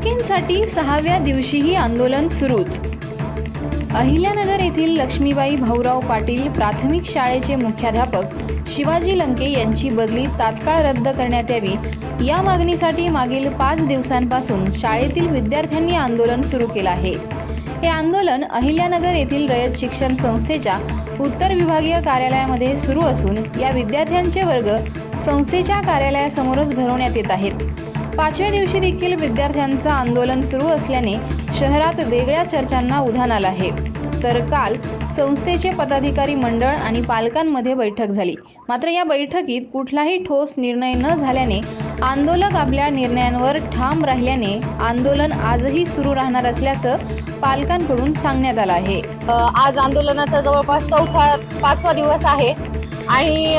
मागणीसाठी सहाव्या दिवशीही आंदोलन सुरूच. अहिल्यानगर येथील लक्ष्मीबाई भाऊराव पाटील प्राथमिक शाळेचे मुख्याध्यापक शिवाजी लंके यांची बदली तात्काळ रद्द करण्यात यावी या मागणीसाठी मागील पाच दिवसांपासून शाळेतील विद्यार्थ्यांनी आंदोलन सुरू केलं आहे. हे आंदोलन अहिल्यानगर येथील रयत शिक्षण संस्थेच्या उत्तर विभागीय कार्यालयामध्ये सुरू असून या विद्यार्थ्यांचे वर्ग संस्थेच्या कार्यालयासमोरच भरवण्यात येत आहेत. पाचव्या दिवशी देखील विद्यार्थ्यांचं आंदोलन सुरू असल्याने शहरात वेगळ्या चर्चांना उधाण आलं आहे. तर काल संस्थेचे पदाधिकारी मंडळ आणि पालकांमध्ये बैठक झाली. मात्र या बैठकीत कुठलाही ठोस निर्णय न झाल्याने आंदोलक आपल्या निर्णयांवर ठाम राहिल्याने आंदोलन आजही सुरू राहणार असल्याचं पालकांकडून सांगण्यात आलं आहे. आज आंदोलनाचा जवळपास चौथा पाचवा दिवस आहे आणि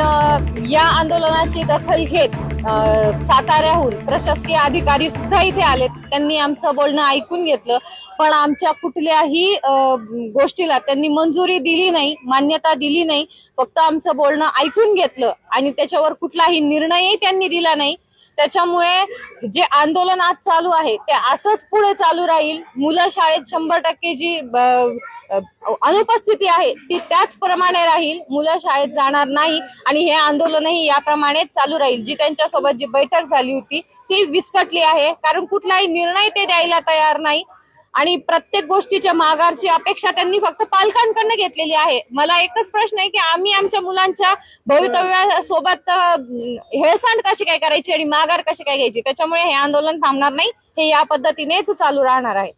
या आंदोलनाची दखल घेत साताऱ्याहून प्रशासकीय अधिकारी सुद्धा इथे आलेत. त्यांनी आमचं बोलणं ऐकून घेतलं. पण आमच्या कुठल्याही गोष्टीला त्यांनी मंजुरी दिली नाही मान्यता दिली नाही. फक्त आमचं बोलणं ऐकून घेतलं आणि त्याच्यावर कुठलाही निर्णयही त्यांनी दिला नाही. त्याच्यामुळे जे आंदोलन आज चालू आहे ते असंच पुढे चालू राहील. मुलं शाळेत शंभर टक्के जी ब- अनुपस्थिती आहे ती त्याचप्रमाणे राहील. मुलं शाळेत जाणार नाही आणि हे आंदोलनही याप्रमाणेच चालू राहील. जी त्यांच्यासोबत जी बैठक झाली होती ती विस्कटली आहे. कारण कुठलाही निर्णय ते द्यायला तयार नाही. आणि प्रत्येक गोष्टीच्या माघारची अपेक्षा त्यांनी फक्त पालकांकडनं घेतलेली आहे. मला एकच प्रश्न आहे की आम्ही आमच्या मुलांच्या भवितव्यासोबत हेळसांड कशी काय करायची आणि माघार कशी काय घ्यायची? त्याच्यामुळे हे आंदोलन थांबणार नाही. हे या पद्धतीनेच चालू राहणार आहे.